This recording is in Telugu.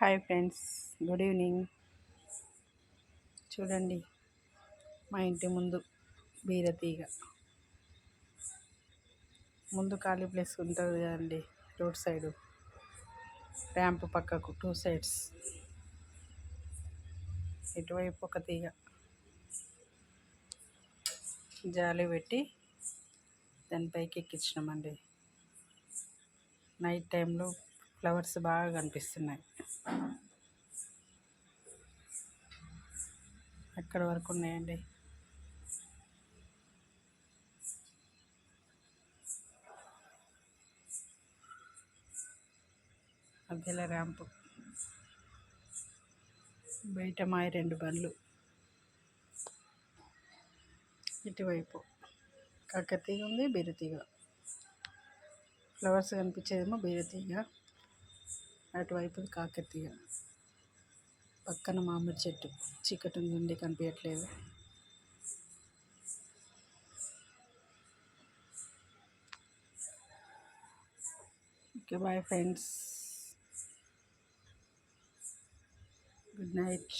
Hi friends good evening. చూడండి మా ఇంటి ముందు బీరతీగ. ముందు ఖాళీ ప్లేస్ ఉంటుంది కదండి రోడ్ సైడు. ర్యాంప్ పక్కకు టూ సైడ్స్. ఇటువైపు ఒక తీగ. జాలి పెట్టి దానిపైకి ఎక్కించినామండి. నైట్ టైంలో ఫ్లవర్స్ బాగా కనిపిస్తున్నాయి. అక్కడ వరకు ఉన్నాయండి? మధ్యలో ర్యాంపు. బయట మాయ రెండు బండ్లు. ఇటువైపు. కాకతీగ ఉంది బీరతీగ. ఫ్లవర్స్ కనిపించేదేమో బీరతీగ. అటువైపు కాకతీయ. పక్కన మామిడి చెట్టు. చీకటి ఉంది కనిపించట్లేదు. Okay bye friends. Good night.